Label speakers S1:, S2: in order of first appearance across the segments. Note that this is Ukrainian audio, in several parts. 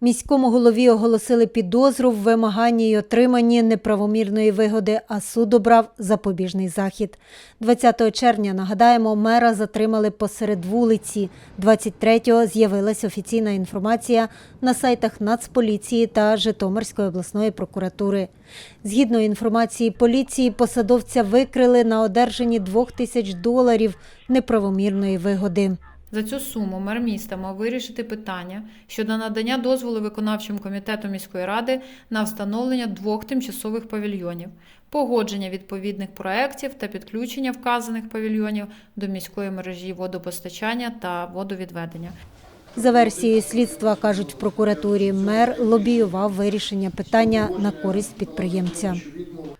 S1: Міському голові оголосили підозру в вимаганні й отриманні неправомірної вигоди, а суд обрав запобіжний захід. 20 червня, нагадаємо, мера затримали посеред вулиці. 23-го з'явилася офіційна інформація на сайтах Нацполіції та Житомирської обласної прокуратури. Згідно інформації поліції, посадовця викрили на одержанні 2 тисяч доларів неправомірної вигоди.
S2: За цю суму мер міста мав вирішити питання щодо надання дозволу виконавчим комітету міської ради на встановлення двох тимчасових павільйонів, погодження відповідних проєктів та підключення вказаних павільйонів до міської мережі водопостачання та водовідведення.
S1: За версією слідства, кажуть в прокуратурі, мер лобіював вирішення питання на користь підприємця.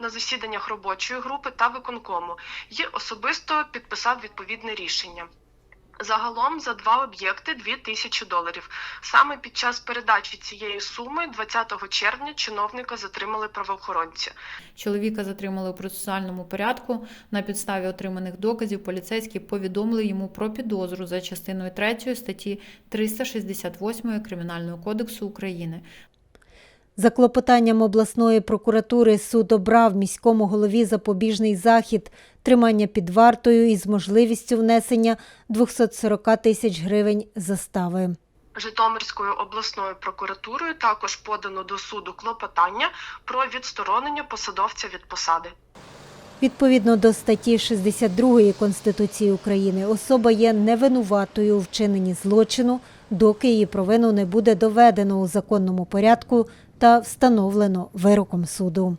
S3: на засіданнях робочої групи та виконкому і особисто підписав відповідне рішення. Загалом за два об'єкти 2 тисячі доларів. Саме під час передачі цієї суми 20 червня чиновника затримали правоохоронці.
S2: Чоловіка затримали у процесуальному порядку. На підставі отриманих доказів поліцейські повідомили йому про підозру за частиною 3 статті 368 Кримінального кодексу України.
S1: За клопотанням обласної прокуратури суд обрав міському голові запобіжний захід тримання під вартою із можливістю внесення 240 тисяч гривень застави.
S3: Житомирською обласною прокуратурою також подано до суду клопотання про відсторонення посадовця від посади.
S1: Відповідно до статті 62 Конституції України, особа є невинуватою у вчиненні злочину, доки її провину не буде доведено у законному порядку та встановлено вироком суду.